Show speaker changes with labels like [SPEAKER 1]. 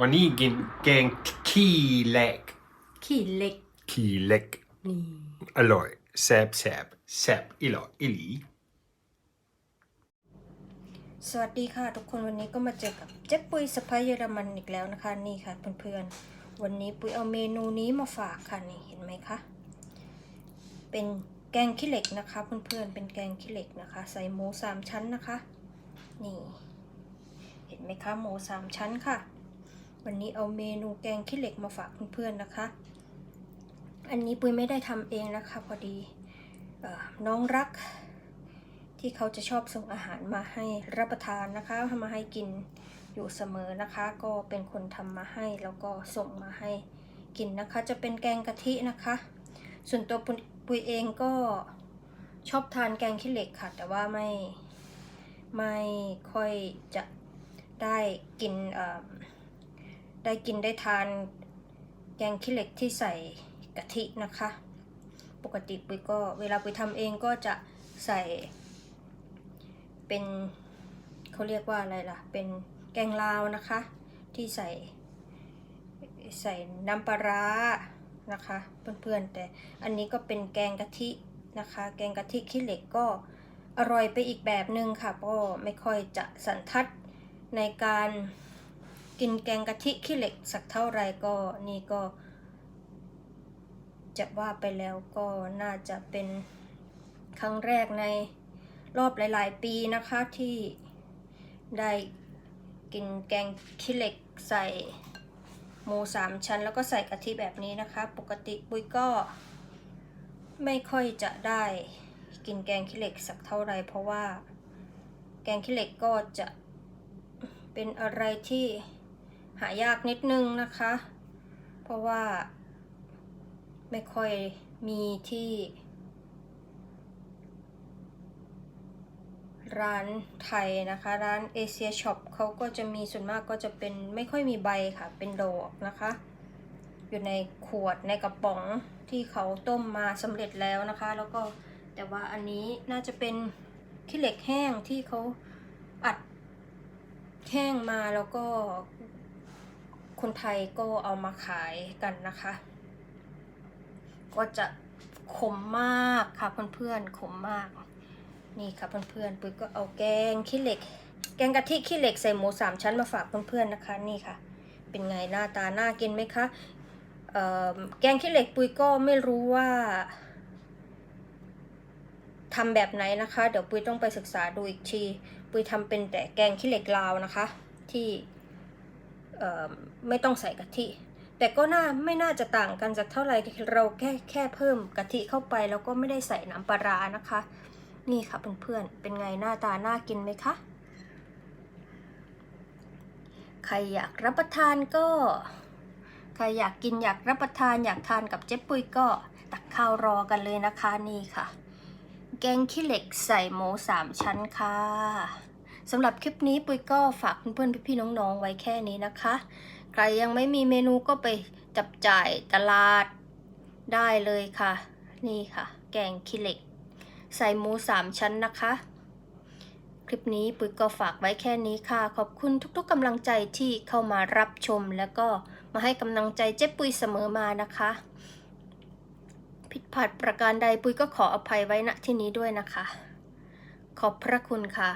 [SPEAKER 1] วันนี้กินแกงขี้เหล็ก
[SPEAKER 2] ขี้เล็ก
[SPEAKER 1] ขี้เหล็ก
[SPEAKER 2] นี่
[SPEAKER 1] อร่อยแซ่บแซ่บแซ่บอีหลออีหลี
[SPEAKER 2] สวัสดีค่ะ ทุกคนวันนี้ก็มาเจอกับเจ๊ปุยสะพายเยอรมันอีกแล้วนะคะ นี่ค่ะเพื่อนๆ วันนี้ปุยเอาเมนูนี้มาฝากค่ะนี่เห็นไหมคะ เป็นแกงขี้เหล็กนะคะเพื่อนๆ เป็นแกงขี้เหล็กนะคะ ใส่หมูสามชั้นนะคะ นี่ เห็นไหมคะหมูสามชั้นค่ะ วันนี้เอาเมนูแกงขี้เหล็กมาฝากเพื่อนๆนะคะ อันนี้ปุ้ยไม่ได้ทำเองนะคะ พอดีอน้องรัก ที่เขาจะชอบส่งอาหารมาให้รับประทานนะคะทำมาให้กินอยู่เสมอนะคะ ก็เป็นคนทำมาให้แล้วก็ส่งมาให้กินนะคะ จะเป็นแกงกะทินะคะ ส่วนตัวปุยปุยเองก็ชอบทานแกงขี้เหล็กค่ะ แต่ว่าไม่ไม่ค่อยจะได้กินอ่อ ได้กินได้ทานแกงขี้เหล็กที่ใส่กะทินะคะ ปกติปุยก็เวลาปุยทำเองก็จะใส่เป็นเขาเรียกว่าอะไรล่ะ เป็นแกงลาวนะคะ ที่ใส่ใส่น้ำปลาร้านะคะเพื่อนๆแต่อันนี้ก็เป็นแกงกะทินะคะ แกงกะทิขี้เหล็กก็อร่อยไปอีกแบบหนึ่งค่ะก็ไม่ค่อยจะสันทัดในการ กินแกงกะทิขี้เหล็กสักเท่าไรก็นี่ก็ จะว่าไปแล้วก็น่าจะเป็นครั้งแรกในรอบหลาย ๆ ปีนะคะที่ได้กินแกงขี้เหล็กใส่หมูสามชั้น แล้วก็ใส่กะทิแบบนี้นะคะ ปกติปุ้ยก็ไม่ค่อยจะได้กินแกงขี้เหล็กสักเท่าไรเพราะว่าแกงขี้เหล็กก็จะเป็นอะไรที่ หายากนิดนึงนะคะ เพราะว่าไม่ค่อยมีที่ ร้านไทยนะคะ ร้านเอเชียช็อปเขาก็จะมีส่วนมากก็จะเป็นไม่ค่อยมีใบค่ะ เป็นดอกนะคะ อยู่ในขวดในกระป๋องที่เขาต้มมาสำเร็จแล้วนะคะ แล้วก็แต่ว่าอันนี้น่าจะเป็นขี้เหล็กแห้งที่เขาอัดแห้งมาแล้วก็ คนไทยก็เอามาขายกันนะคะ ก็จะขมมากค่ะเพื่อนๆขมมาก นี่ค่ะเพื่อนๆปุ้ยก็เอาแกงขี้เหล็ก แกงกะทิขี้เหล็กใส่หมูสามชั้นมาฝากเพื่อนๆนะคะ นี่ค่ะ เป็นไงหน้าตาน่ากินไหมคะแกงขี้เหล็กปุ้ยก็ไม่รู้ว่าทำแบบไหนนะคะ เดี๋ยวปุ้ยต้องไปศึกษาดูอีกที ปุ้ยทำเป็นแต่แกงขี้เหล็กลาวนะคะ ที่ ไม่ต้องใส่กะทิ แต่ก็น่าไม่น่าจะต่างกันจากเท่าไหร่เราแค่แค่เพิ่มกะทิเข้าไป แล้วก็ไม่ได้ใส่น้ำปลาร้านะคะ นี่ค่ะเพื่อนๆเป็นไงหน้าตาน่ากินไหมคะใครอยากรับประทานก็ ใครอยากกินอยากรับประทานอยากทานกับเจ๊ปุยก็ตักข้าวรอกันเลยนะคะนี่ค่ะ แกงขี้เหล็กใส่หมูสามชั้นค่ะ สำหรับคลิปนี้ปุยก็ฝากเพื่อนๆพี่ๆน้องๆไว้แค่นี้นะคะ ใครยังไม่มีเมนูก็ไปจับจ่ายตลาดได้เลยค่ะ นี่ค่ะ แกงขี้เหล็ก ใส่หมูสามชั้นนะคะ คลิปนี้ปุ๋ยก็ฝากไว้แค่นี้ค่ะ ขอบคุณทุกๆกำลังใจที่เข้ามารับชม แล้วก็มาให้กำลังใจเจ๊ปุยเสมอมานะคะ ผิดพลาดประการใดปุยก็ขออภัยไว้ณที่นี้ด้วยนะคะ ขอบพระคุณค่ะ